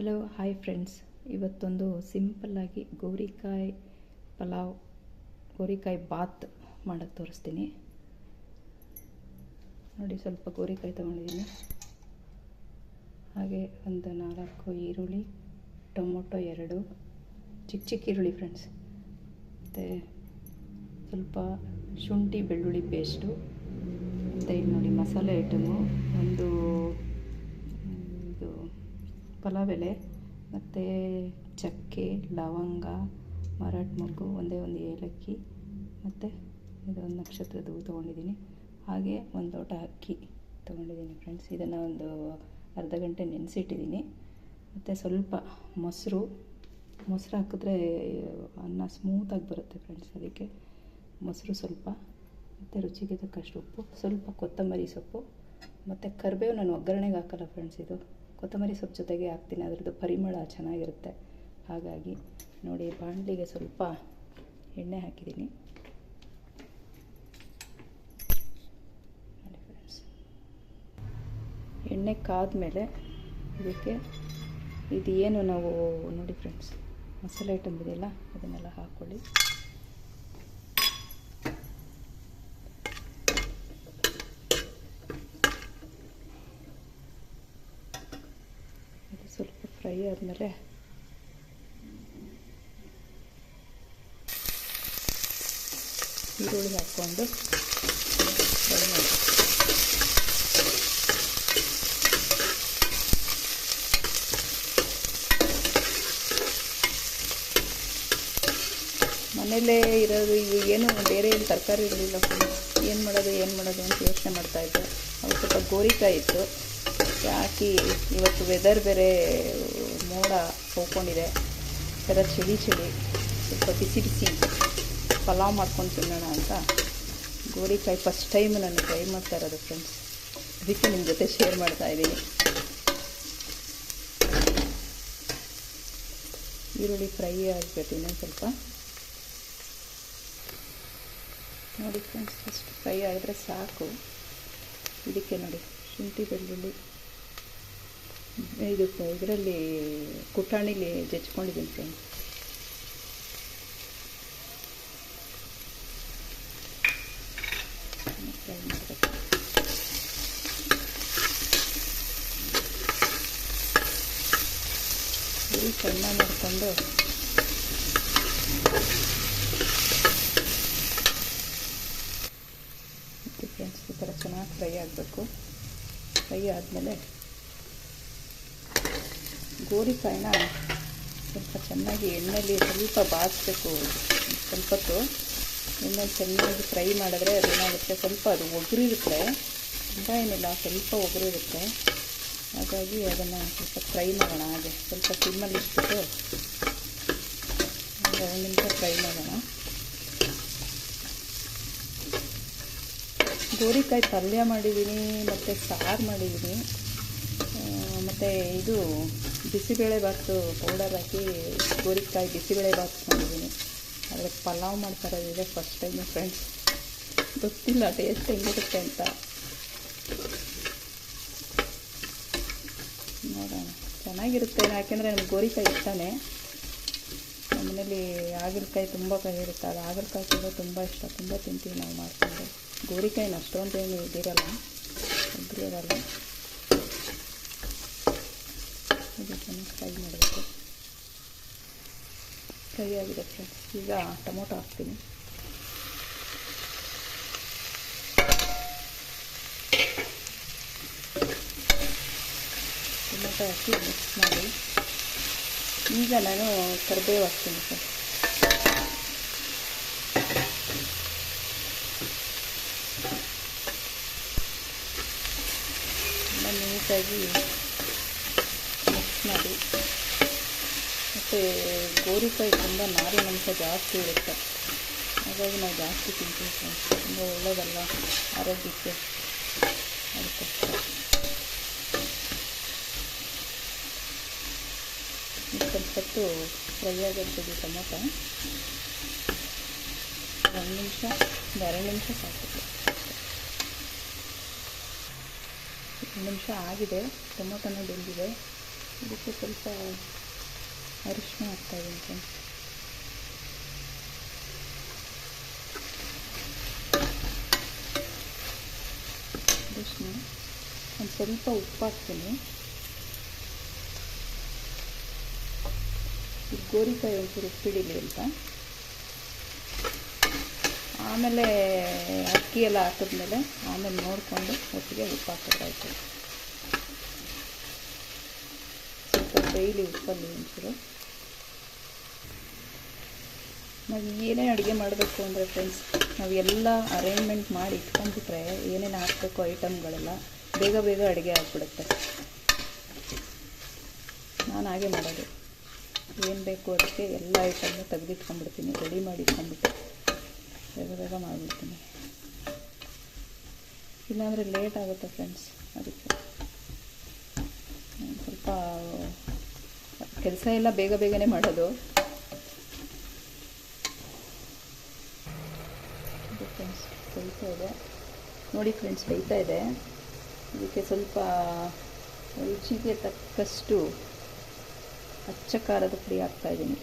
Hello hi friends ಇವತ್ತೊಂದು ಸಿಂಪಲ್ಲಾಗಿ ಗೋರಿಕಾಯಿ ಪಲಾವ್, ಗೋರಿಕಾಯಿ ಬಾತ್ ಮಾಡೋಕ್ಕೆ ತೋರಿಸ್ತೀನಿ. ನೋಡಿ, ಸ್ವಲ್ಪ ಗೋರಿಕಾಯಿ ತೊಗೊಂಡಿದ್ದೀನಿ. ಹಾಗೆ ಒಂದು ನಾಲ್ಕು ಈರುಳ್ಳಿ, ಟೊಮೊಟೊ ಎರಡು, ಚಿಕ್ಕ ಚಿಕ್ಕ ಈರುಳ್ಳಿ ಫ್ರೆಂಡ್ಸ್ ಮತ್ತು ಸ್ವಲ್ಪ ಶುಂಠಿ ಬೆಳ್ಳುಳ್ಳಿ ಪೇಸ್ಟು ಮತ್ತು ಇಲ್ಲಿ ನೋಡಿ ಮಸಾಲೆ ಐಟಮು ಒಂದು ಪಲಾವ್ ಎಲೆ, ಮತ್ತು ಚಕ್ಕೆ, ಲವಂಗ ಮರಾಠ್ ಮೊಗ್ಗು ಒಂದೇ ಒಂದು ಏಲಕ್ಕಿ, ಮತ್ತು ಇದೊಂದು ನಕ್ಷತ್ರದ ಹೂ ತೊಗೊಂಡಿದ್ದೀನಿ. ಹಾಗೆ ಒಂದು ಲೋಟ ಅಕ್ಕಿ ತೊಗೊಂಡಿದ್ದೀನಿ ಫ್ರೆಂಡ್ಸ್ ಇದನ್ನು ಒಂದು ಅರ್ಧ ಗಂಟೆ ನೆನೆಸಿಟ್ಟಿದ್ದೀನಿ. ಮತ್ತು ಸ್ವಲ್ಪ ಮೊಸರು ಮೊಸರು ಹಾಕಿದ್ರೆ ಅನ್ನ ಸ್ಮೂತಾಗಿ ಬರುತ್ತೆ ಫ್ರೆಂಡ್ಸ್ ಅದಕ್ಕೆ. ಮೊಸರು ಸ್ವಲ್ಪ, ಮತ್ತು ರುಚಿಗೆ ತಕ್ಕಷ್ಟು ಉಪ್ಪು, ಸ್ವಲ್ಪ ಕೊತ್ತಂಬರಿ ಸೊಪ್ಪು, ಮತ್ತು ಕರಿಬೇವು ನಾನು ಒಗ್ಗರಣೆಗೆ ಹಾಕಲ್ಲ ಫ್ರೆಂಡ್ಸ್ ಇದು. ಕೊತ್ತಂಬರಿ ಸೊಪ್ಪು ಜೊತೆಗೆ ಹಾಕ್ತೀನಿ. ಅದರದ್ದು ಪರಿಮಳ ಚೆನ್ನಾಗಿರುತ್ತೆ. ಹಾಗಾಗಿ ನೋಡಿ, ಬಾಣಲಿಗೆ ಸ್ವಲ್ಪ ಎಣ್ಣೆ ಹಾಕಿದ್ದೀನಿ. ಎಣ್ಣೆ ಎಣ್ಣೆ ಕಾದಮೇಲೆ ಇದಕ್ಕೆ ಇದು ಏನು ನಾವು, ನೋಡಿ ಫ್ರೆಂಡ್ಸ್ ಮಸಾಲೆ ಐಟಮ್ ಇದೆಯಲ್ಲ, ಅದನ್ನೆಲ್ಲ ಹಾಕ್ಕೊಳ್ಳಿ ಇದು ಸ್ವಲ್ಪ ಫ್ರೈ ಆದಮೇಲೆ ಈರುಳ್ಳಿ ಹಾಕ್ಕೊಂಡು ಫ್ರೈ ಮಾಡಿ ಮನೇಲೇ ಇರೋದು ಈಗ ಏನು ಬೇರೆ ಏನು ತರಕಾರಿ ಇರಲಿಲ್ಲ ಏನು ಮಾಡೋದು ಏನು ಮಾಡೋದು ಅಂತ ಯೋಚನೆ ಮಾಡ್ತಾಯಿದ್ದೆ ಅವ್ರು ಸ್ವಲ್ಪ ಗೋರಿಕಾಯಿ ಇತ್ತು. ಹಾಕಿ ಇವತ್ತು ವೆದರ್ ಬೇರೆ, ಮೋಡ ಹೋಗ್ಕೊಂಡಿದೆ ಎಲ್ಲ ಚಳಿ ಚಳಿ. ಸ್ವಲ್ಪ ಬಿಸಿ ಬಿಸಿ. ಪಲಾವ್ ಮಾಡ್ಕೊಂಡು ತಿನ್ನೋಣ ಅಂತ. ಗೋರಿಕಾಯಿ ಫಸ್ಟ್ ಟೈಮ್ ನಾನು ಟ್ರೈ ಮಾಡ್ತಾ ಇರೋದು ಫ್ರೆಂಡ್ಸ್ ಅದಕ್ಕೆ ನಿಮ್ಮ ಜೊತೆ ಶೇರ್ ಮಾಡ್ತಾ ಇದ್ದೀನಿ. ಈರುಳ್ಳಿ ಫ್ರೈ ಆಗಬೇಕು ಇನ್ನೊಂದು ಸ್ವಲ್ಪ. ನೋಡಿ ಫ್ರೆಂಡ್ಸ್ ಫಸ್ಟ್ ಫ್ರೈ ಆದರೆ ಸಾಕು. ಇದಕ್ಕೆ ನೋಡಿ, ಶುಂಠಿ ಬೆಳ್ಳುಳ್ಳಿ. ಇದು ಇದರಲ್ಲಿ ಕುಟಾಣಿಲಿ ಜಚ್ಕೊಂಡಿದ್ದೀನಿ ಫ್ರೆಂಡ್ಸ್ ಸಣ್ಣ ಮಾಡಿಕೊಂಡು ಫ್ರೆಂಡ್ಸ್ ಈ ಥರ ಚೆನ್ನಾಗಿ ಫ್ರೈ ಆಗಬೇಕು. ಫ್ರೈ ಆದಮೇಲೆ ಗೋರಿಕಾಯಿನ ಸ್ವಲ್ಪ ಚೆನ್ನಾಗಿ ಎಣ್ಣೆಯಲ್ಲಿ ಸ್ವಲ್ಪ ಬಾಚಬೇಕು ಸ್ವಲ್ಪ ಹೊತ್ತು ಎಣ್ಣೆಲಿ ಚೆನ್ನಾಗಿ ಫ್ರೈ ಮಾಡಿದ್ರೆ ಅದೇನಾಗುತ್ತೆ? ಸ್ವಲ್ಪ ಅದು ಒಗರಿರುತ್ತೆ. ತುಂಬ ಏನಿಲ್ಲ, ಸ್ವಲ್ಪ ಒಗರಿರುತ್ತೆ. ಹಾಗಾಗಿ ಅದನ್ನು ಸ್ವಲ್ಪ ಫ್ರೈ ಮಾಡೋಣ ಹಾಗೆ. ಸ್ವಲ್ಪ ಸಿಮ್ಮಲ್ಲಿ ಇಟ್ಬಿಟ್ಟು ಒಂದು ಎರಡು ನಿಮಿಷ ಫ್ರೈ ಮಾಡೋಣ. ಗೋರಿಕಾಯಿ ಪಲ್ಯ ಮಾಡಿದ್ದೀನಿ, ಮತ್ತು ಸಾರು ಮಾಡಿದ್ದೀನಿ. ಮತ್ತು ಇದು ಬಿಸಿಬೇಳೆ ಬಾತು ಪೌಡರ್ ಹಾಕಿ ಗೋರಿಕಾಯಿ ಬಿಸಿಬೇಳೆ ಬಾತ್ ಮಾಡಿದ್ದೀನಿ ಆದರೆ ಪಲಾವ್ ಮಾಡ್ತಾರೆ, ಇದೆ ಫಸ್ಟ್ ಟೈಮು ಫ್ರೆಂಡ್ಸ್ ಗೊತ್ತಿಲ್ಲ ಟೇಸ್ಟ್ ಹೆಂಗಿರುತ್ತೆ ಅಂತ. ನೋಡೋಣ. ಚೆನ್ನಾಗಿರುತ್ತೆ, ಯಾಕೆಂದರೆ ನಮ್ಗೆ ಗೋರಿಕಾಯಿ ಇಷ್ಟನೇ. ನಮ್ಮನೇಲಿ ಹಾಗಲಕಾಯಿ ತುಂಬ ಕೈ ಇರುತ್ತೆ. ಅದು ಹಾಗಲಕಾಯಿ ಕೂಡ ತುಂಬ ಇಷ್ಟ. ತುಂಬ ತಿಂತೀವಿ ನಾವು ಮಾಡ್ತೀವಿ ಗೋರಿಕಾಯಿನ ಅಷ್ಟೊಂದೇನು ಇದಿರಲ್ಲ. ಒಬ್ಬರು ಇರಲ್ಲ ಇದು ಚೆನ್ನಾಗಿ ಫ್ರೈ ಮಾಡಬೇಕು. ಫ್ರೈ ಆಗಿದೆ ಈಗ ಟೊಮೊಟೊ ಹಾಕ್ತೀನಿ. ಟೊಮೊಟೊ ಹಾಕಿ ಮಿಕ್ಸ್ ಮಾಡಿ. ಈಗ ನಾನು ಕರಿಬೇವು ಹಾಕ್ತೀನಿ ಸರ್. ಎಲ್ಲ ನೀಟಾಗಿ ಮಾಡಿ. ಮತ್ತು ಗೋರಿಕಾಯಿ ತುಂಬ ನಾರಿನಂಶ ಜಾಸ್ತಿ ಇರುತ್ತೆ. ಹಾಗಾಗಿ ನಾವು ಜಾಸ್ತಿ ತಿಂತೀವಿ ಫ್ರೆಂಡ್ಸ್. ತುಂಬ ಒಳ್ಳೆಯದಲ್ಲ ಆರೋಗ್ಯಕ್ಕೆ. ಅದಕ್ಕೋಸ್ಕರ. ಸ್ವಲ್ಪತ್ತು ಫ್ರೈ ಆಗಿರ್ತದೆ ಟೊಮೊಟೊ. ಒಂದು ನಿಮಿಷ, ಒಂದು ಎರಡು ನಿಮಿಷ ಸಾಕು. ಒಂದು ನಿಮಿಷ ಆಗಿದೆ. ಟೊಮೊಟೊನೇ ಬೆಂದಿದೆ. ಇದಕ್ಕೆ ಸ್ವಲ್ಪ ಅರಿಶಿನ ಹಾಕ್ತಾಯಿದ್ದೀನಿ ಫ್ರೆಂಡ್ಸ್ ಅರಿಶಿನ ಒಂದು ಸ್ವಲ್ಪ ಉಪ್ಪು ಹಾಕ್ತೀನಿ. ಇದು ಗೋರಿಕಾಯಿ ಒಂಚೂರು ಉಪ್ಪಿಡಿಲಿ ಅಂತ. ಆಮೇಲೆ ಅಕ್ಕಿ ಎಲ್ಲ ಹಾಕಿದ್ಮೇಲೆ ಆಮೇಲೆ ನೋಡಿಕೊಂಡು ಒಟ್ಟಿಗೆ ಉಪ್ಪು ಹಾಕಿದ್ರಾಯ್ತು ಸ್ವಲ್ಪ ಡೈಲಿ ಉಪ್ಪಲ್ಲಿ ಒಂಚೂರು ನಾವು ಏನೇ ಅಡುಗೆ ಮಾಡಬೇಕು ಅಂದರೆ ಫ್ರೆಂಡ್ಸ್ ನಾವು ಎಲ್ಲ ಅರೇಂಜ್ಮೆಂಟ್ ಮಾಡಿ ಇಟ್ಕೊಂಡ್ಬಿಟ್ರೆ ಏನೇನು ಹಾಕಬೇಕು ಐಟಮ್ಗಳೆಲ್ಲ ಬೇಗ ಬೇಗ ಅಡುಗೆ ಆಗಿಬಿಡುತ್ತೆ. ನಾನು ಹಾಗೆ ಮಾಡೋದು. ಏನು ಬೇಕು ಅದಕ್ಕೆ ಎಲ್ಲ ಐಟಮ್ನು ತೆಗೆದಿಟ್ಕೊಂಡ್ಬಿಡ್ತೀನಿ ರೆಡಿ ಮಾಡಿ ಇಟ್ಕೊಂಡ್ಬಿಟ್ಟು ಬೇಗ ಬೇಗ ಮಾಡಿಬಿಡ್ತೀನಿ. ಇಲ್ಲಾಂದರೆ ಲೇಟ್ ಆಗುತ್ತೆ ಫ್ರೆಂಡ್ಸ್ ಅದಕ್ಕೆ. ಸ್ವಲ್ಪ ಕೆಲಸ ಎಲ್ಲ ಬೇಗ ಬೇಗನೆ ಮಾಡೋದು. ಫ್ರೆಂಡ್ಸ್ ಇದೆ. ನೋಡಿ ಫ್ರೆಂಡ್ಸ್ ಬೇಯ್ತಾ ಇದೆ. ಇದಕ್ಕೆ ಸ್ವಲ್ಪ ರುಚಿಗೆ ತಕ್ಕಷ್ಟು ಅಚ್ಚ ಖಾರದ ಪುಡಿ ಹಾಕ್ತಾಯಿದ್ದೀನಿ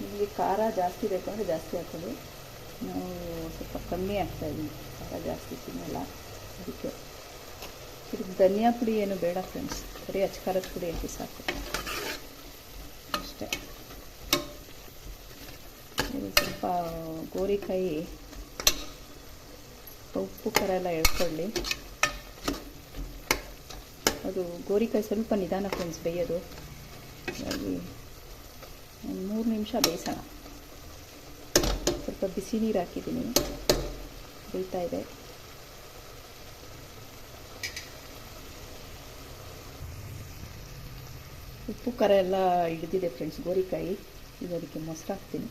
ನಿಮಗೆ ಖಾರ ಜಾಸ್ತಿ ಬೇಕು ಅಂದರೆ ಜಾಸ್ತಿ ಹಾಕೋದು ನಾವು ಸ್ವಲ್ಪ ಕಮ್ಮಿ ಹಾಕ್ತಾಯಿದ್ದೀನಿ ಖಾರ ಜಾಸ್ತಿ ತಿನ್ನಲ್ಲ. ಅದಕ್ಕೆ. ಇದಕ್ಕೆ ಧನಿಯಾ ಪುಡಿ ಏನು ಬೇಡ ಫ್ರೆಂಡ್ಸ್ ಬರೀ ಅಚ್ಚ ಖಾರದ ಪುಡಿ ಹಾಕಿ ಸಾಕು. ಅಷ್ಟೇ. ಇದು ಸ್ವಲ್ಪ ಗೋರಿಕಾಯಿ ಉಪ್ಪು, ಖಾರ ಎಲ್ಲ ಎಳ್ಕೊಳ್ಳಿ. ಅದು ಗೋರಿಕಾಯಿ ಸ್ವಲ್ಪ ನಿಧಾನ ಫ್ರೆಂಡ್ಸ್ ಬೇಯೋದು. ಹಾಗಾಗಿ ಒಂದು ಮೂರು ನಿಮಿಷ ಬೇಯಿಸೋಣ. ಸ್ವಲ್ಪ ಬಿಸಿ ನೀರು ಹಾಕಿದ್ದೀನಿ. ಬೇಯ್ತಾ ಇದೆ. ಉಪ್ಪು, ಖಾರ ಎಲ್ಲ ಹಿಡಿದಿದೆ ಫ್ರೆಂಡ್ಸ್ ಗೋರಿಕಾಯಿ, ಈಗ ಅದಕ್ಕೆ ಮೊಸರು ಹಾಕ್ತೀನಿ.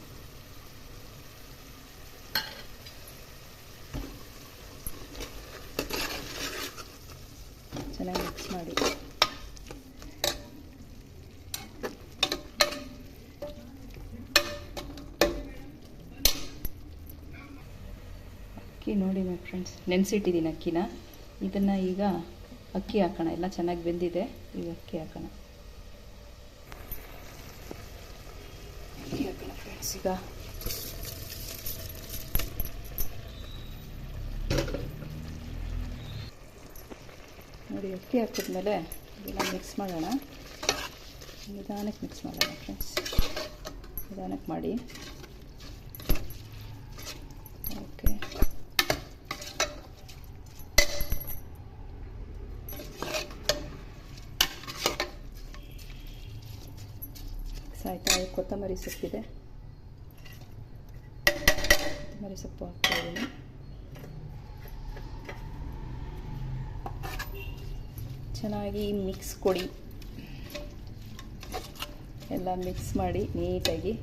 ಚೆನ್ನಾಗಿ ಮಿಕ್ಸ್ ಮಾಡಿ. ಅಕ್ಕಿ ನೋಡಿ ಮೈ ಫ್ರೆಂಡ್ಸ್ ನೆನೆಸಿಟ್ಟಿದ್ದೀನಿ ಅಕ್ಕಿನ. ಇದನ್ನು ಈಗ ಅಕ್ಕಿ ಹಾಕೋಣ. ಎಲ್ಲ ಚೆನ್ನಾಗಿ ಬೆಂದಿದೆ. ಈಗ ಅಕ್ಕಿ ಹಾಕೋಣ ಅಕ್ಕಿ ಹಾಕೋಣ ಫ್ರೆಂಡ್ಸ್ ಈಗ. ನೋಡಿ, ಅಕ್ಕಿ ಹಾಕಿದ್ಮೇಲೆ ಇದೆಲ್ಲ ಮಿಕ್ಸ್ ಮಾಡೋಣ. ನಿಧಾನಕ್ಕೆ ಮಿಕ್ಸ್ ಮಾಡೋಣ ಫ್ರೆಂಡ್ಸ್ ನಿಧಾನಕ್ಕೆ ಮಾಡಿ. ಓಕೆ. ಮಿಕ್ಸ್ ಆಯಿತಾ? ಕೊತ್ತಂಬರಿ ಸೊಪ್ಪಿದೆ. ಕೊತ್ತಂಬರಿ ಸೊಪ್ಪು ಹಾಕ್ತಾಯಿದ್ದೀನಿ ಚೆನ್ನಾಗಿ ಮಿಕ್ಸ್ ಕೊಡಿ. ಎಲ್ಲ ಮಿಕ್ಸ್ ಮಾಡಿ ನೀಟಾಗಿ.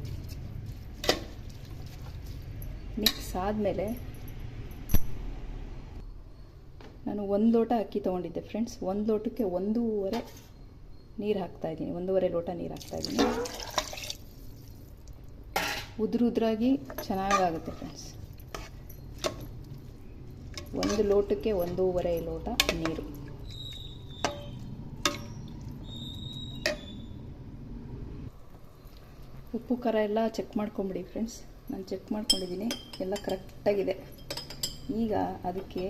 ಮಿಕ್ಸ್ ಆದಮೇಲೆ ನಾನು ಒಂದು ಲೋಟ ಅಕ್ಕಿ ತೊಗೊಂಡಿದ್ದೆ ಫ್ರೆಂಡ್ಸ್ ಒಂದು ಲೋಟಕ್ಕೆ ಒಂದೂವರೆ ನೀರು ಹಾಕ್ತಾಯಿದ್ದೀನಿ ಒಂದೂವರೆ ಲೋಟ ನೀರು ಹಾಕ್ತಾಯಿದ್ದೀನಿ ಉದುರು ಉದ್ರಾಗಿ ಚೆನ್ನಾಗಾಗುತ್ತೆ ಫ್ರೆಂಡ್ಸ್ ಒಂದು ಲೋಟಕ್ಕೆ ಒಂದೂವರೆ ಲೋಟ ನೀರು. ಉಪ್ಪು, ಖಾರ ಎಲ್ಲ ಚೆಕ್ ಮಾಡ್ಕೊಂಬಿಡಿ ಫ್ರೆಂಡ್ಸ್ ನಾನು ಚೆಕ್ ಮಾಡ್ಕೊಂಡಿದ್ದೀನಿ ಎಲ್ಲ ಕರೆಕ್ಟಾಗಿದೆ ಈಗ ಅದಕ್ಕೆ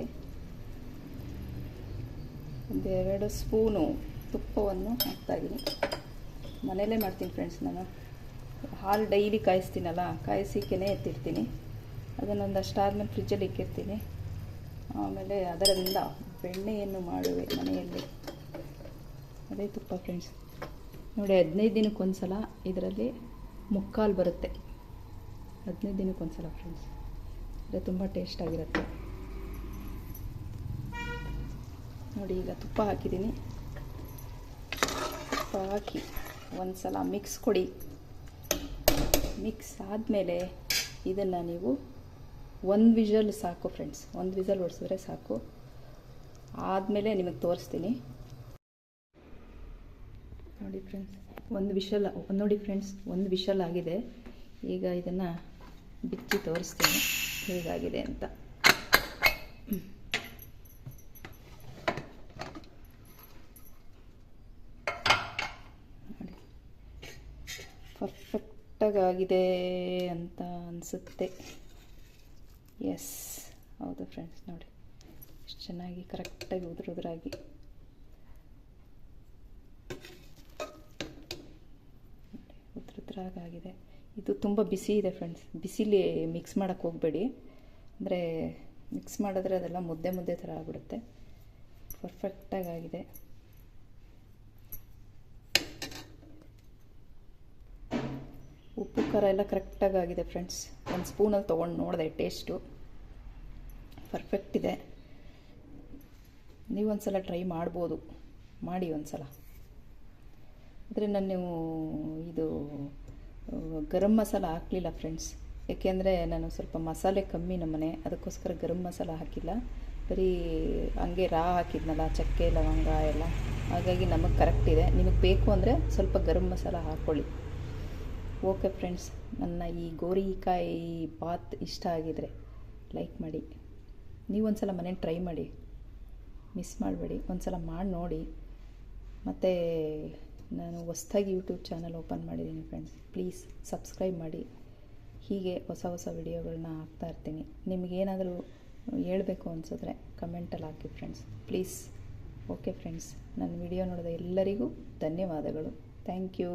ಒಂದೆರಡು ಸ್ಪೂನು ತುಪ್ಪವನ್ನು ಹಾಕ್ತಾಯಿದ್ದೀನಿ ಮನೇಲೇ ಮಾಡ್ತೀನಿ ಫ್ರೆಂಡ್ಸ್ ನಾನು. ಹಾಲು ಡೈಲಿ ಕಾಯಿಸ್ತೀನಲ್ಲ, ಕಾಯಿಸಿಕೆನೇ ಎತ್ತಿರ್ತೀನಿ ಅದನ್ನೊಂದಷ್ಟು ಆದಮೇಲೆ ಫ್ರಿಜ್ಜಲ್ಲಿ ಇಕ್ಕಿರ್ತೀನಿ. ಆಮೇಲೆ ಅದರಿಂದ ಬೆಣ್ಣೆಯನ್ನು ಮಾಡುವೆ ಮನೆಯಲ್ಲಿ. ಅದೇ ತುಪ್ಪ ಫ್ರೆಂಡ್ಸ್ ನೋಡಿ, ಹದಿನೈದು ದಿನಕ್ಕೊಂದು ಸಲ ಇದರಲ್ಲಿ ಮುಕ್ಕಾಲು ಬರುತ್ತೆ. ಹದಿನೈದು ದಿನಕ್ಕೊಂದು ಸಲ ಫ್ರೆಂಡ್ಸ್ ಅದು ತುಂಬ ಟೇಸ್ಟಾಗಿರುತ್ತೆ ನೋಡಿ, ಈಗ ತುಪ್ಪ ಹಾಕಿದ್ದೀನಿ. ತುಪ್ಪ ಹಾಕಿ ಒಂದು ಸಲ ಮಿಕ್ಸ್ ಕೊಡಿ. ಮಿಕ್ಸ್ ಆದಮೇಲೆ ಇದನ್ನು ನೀವು ಒಂದು ವಿಜಲ್ ಸಾಕು ಫ್ರೆಂಡ್ಸ್ ಒಂದು ವಿಜಲ್ ಹೊಡಿಸಿದ್ರೆ ಸಾಕು. ಆದಮೇಲೆ ನಿಮಗೆ ತೋರಿಸ್ತೀನಿ. ನೋಡಿ ಫ್ರೆಂಡ್ಸ್ ಒಂದು ವಿಷಲ್ ನೋಡಿ ಫ್ರೆಂಡ್ಸ್ ಒಂದು ವಿಷಲ್ ಆಗಿದೆ. ಈಗ ಇದನ್ನು ಬಿಚ್ಚಿ ತೋರಿಸ್ತೀನಿ. ಹೇಗಾಗಿದೆ ಅಂತ. ನೋಡಿ. ಪರ್ಫೆಕ್ಟಾಗಿದೆ ಅಂತ ಅನಿಸುತ್ತೆ. ಎಸ್ ಹೌದು ಫ್ರೆಂಡ್ಸ್ ನೋಡಿ. ಎಷ್ಟು ಚೆನ್ನಾಗಿ ಕರೆಕ್ಟಾಗಿ ಉದುರು ಉದುರಾಗಿ. ಇದು ತುಂಬ ಬಿಸಿ ಇದೆ ಫ್ರೆಂಡ್ಸ್ ಬಿಸಿಲಿ ಮಿಕ್ಸ್ ಮಾಡೋಕ್ಕೆ ಹೋಗಬೇಡಿ. ಅಂದರೆ ಮಿಕ್ಸ್ ಮಾಡಿದ್ರೆ ಅದೆಲ್ಲ ಮುದ್ದೆ ಮುದ್ದೆ ಥರ ಆಗ್ಬಿಡುತ್ತೆ. ಪರ್ಫೆಕ್ಟಾಗಿ ಆಗಿದೆ ಉಪ್ಪು ಖಾರ ಎಲ್ಲ ಕರೆಕ್ಟಾಗಿ ಆಗಿದೆ ಫ್ರೆಂಡ್ಸ್ ಒಂದು ಸ್ಪೂನಲ್ಲಿ ತೊಗೊಂಡು ನೋಡಿದೆ ಟೇಸ್ಟು ಪರ್ಫೆಕ್ಟ್ ಇದೆ. ನೀವೊಂದು ಸಲ ಟ್ರೈ ಮಾಡ್ಬೋದು. ಮಾಡಿ ಒಂದು ಸಲ ಆದರೆ ನಾನು ನೀವು ಇದು ಗರಂ ಮಸಾಲ ಹಾಕಲಿಲ್ಲ ಫ್ರೆಂಡ್ಸ್ ಏಕೆಂದರೆ ನಾನು ಸ್ವಲ್ಪ ಮಸಾಲೆ ಕಮ್ಮಿ ನಮ್ಮನೆ ಅದಕ್ಕೋಸ್ಕರ ಗರಂ ಮಸಾಲ ಹಾಕಿಲ್ಲ. ಬರೀ ಹಂಗೆ ರಾ ಹಾಕಿದ್ನಲ್ಲ, ಚಕ್ಕೆ, ಲವಂಗ ಎಲ್ಲ. ಹಾಗಾಗಿ ನಮಗೆ ಕರೆಕ್ಟ್ ಇದೆ. ನಿಮಗೆ ಬೇಕು ಅಂದರೆ ಸ್ವಲ್ಪ ಗರಂ ಮಸಾಲ ಹಾಕ್ಕೊಳ್ಳಿ ಓಕೆ ಫ್ರೆಂಡ್ಸ್ ನನ್ನ ಈ ಗೋರಿಕಾಯಿ ಬಾತ್ ಇಷ್ಟ ಆಗಿದರೆ ಲೈಕ್ ಮಾಡಿ. ನೀವೊಂದು ಸಲ ಮನೇಲಿ ಟ್ರೈ ಮಾಡಿ. ಮಿಸ್ ಮಾಡಬೇಡಿ. ಒಂದು ಸಲ ಮಾಡಿ ನೋಡಿ. ಮತ್ತು ನಾನು ಹೊಸ್ದಾಗಿ ಯೂಟ್ಯೂಬ್ ಚಾನಲ್ ಓಪನ್ ಮಾಡಿದ್ದೀನಿ ಫ್ರೆಂಡ್ಸ್ ಪ್ಲೀಸ್ ಸಬ್ಸ್ಕ್ರೈಬ್ ಮಾಡಿ. ಹೀಗೆ ಹೊಸ ಹೊಸ ವಿಡಿಯೋಗಳನ್ನ ಹಾಕ್ತಾ ಇರ್ತೀನಿ. ನಿಮಗೇನಾದರೂ ಹೇಳಬೇಕು ಅನಿಸಿದ್ರೆ ಕಮೆಂಟಲ್ಲಿ ಹಾಕಿ ಫ್ರೆಂಡ್ಸ್ ಪ್ಲೀಸ್ ಓಕೆ ಫ್ರೆಂಡ್ಸ್ ನನ್ನ ವಿಡಿಯೋ ನೋಡಿದ ಎಲ್ಲರಿಗೂ ಧನ್ಯವಾದಗಳು. Thank you